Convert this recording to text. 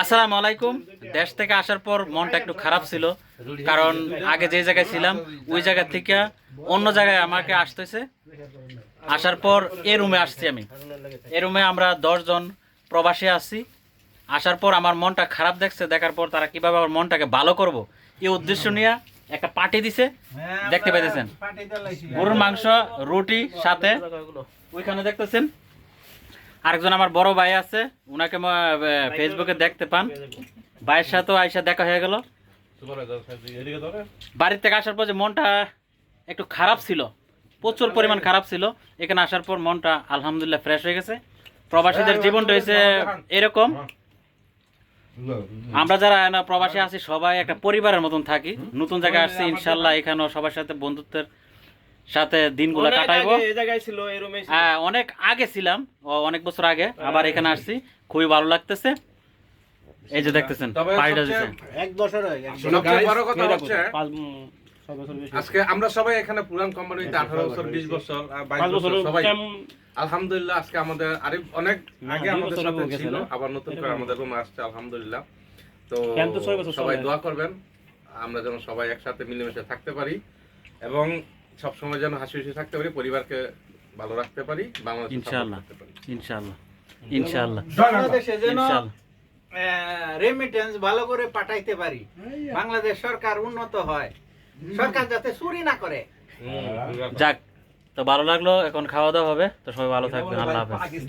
আসসালামু আলাইকুম। দেশ থেকে আসার পর মনটা একটু খারাপ ছিল, কারণ আগে যে জায়গায় ছিলাম, ওই জায়গা থেকে অন্য জায়গায় আমাকে আসতেছে। আসার পর এ রুমে আসছি আমি। এ রুমে আমরা দশজন প্রবাসী আসছি আসার পর আমার মনটা খারাপ দেখছে, দেখার পর তারা কীভাবে আমার মনটাকে ভালো করব, এই উদ্দেশ্য নিয়ে একটা পার্টি দিছে। দেখতে পাইতেছেন। গরুর মাংস, রুটি, সাথে, ওইখানে দেখতেছেন। আরেকজন আমার বড় ভাই আছে, উনাকে ফেসবুকে দেখতে পান। ভাইয়ের সাথেও আইসা দেখা হয়ে গেল। বাড়ির থেকে আসার পর যে মনটা একটু খারাপ ছিল, প্রচুর পরিমাণ খারাপ ছিল, এখানে আসার পর মনটা আলহামদুলিল্লাহ ফ্রেশ হয়ে গেছে। প্রবাসীদের জীবনটা হয়েছে এরকম। আমরা যারা প্রবাসী আছি, সবাই একটা পরিবারের মতন থাকি। নতুন জায়গায় আসছি, ইনশাল্লাহ এখানেও সবার সাথে বন্ধুত্বের সাথে দিনগুলো কাটাইবো। এই জায়গায় ছিল এই রুমে হ্যাঁ অনেক আগে ছিলাম অনেক বছর আগে। আবার এখানে আসছি খুবই ভালো লাগতেছে। এই যে দেখতেছেন পাড়িটা এক বছর হয়ে গেছে। সবচেয়ে বড় কথা হচ্ছে আজকে আমরা সবাই এখানে পুরান কোম্পানিতে আঠারো বছর বিশ বছর আর বাইশ পাঁচ বছর বছর সবাই। আলহামদুলিল্লাহ আজকে আমাদের আরে অনেক আগে আমাদের সাথে ছিল আবার নতুন করে আমাদের রুমে আসছে আলহামদুলিল্লাহ। তো সবাই দোয়া করবেন আমরা যেন সবাই একসাথে মিলেমিশে থাকতে পারি। এবং সবসময় যেন হাসি খুশি থাকতে পারি পরিবারকে ভালো রাখতে পারি বাংলাদেশ ইনশাআল্লাহ। ইনশাআল্লাহ ইনশাআল্লাহ। বাংলাদেশে যেন রেমিটেন্স ভালো করে পাঠাইতে পারি। বাংলাদেশ সরকার উন্নত হয়। সরকার যাতে চুরি না করে। যাক তো ভালো লাগল এখন খাওয়া দাওয়া হবে তো সবাই ভালো থাকবেন আল্লাহ হাফেজ।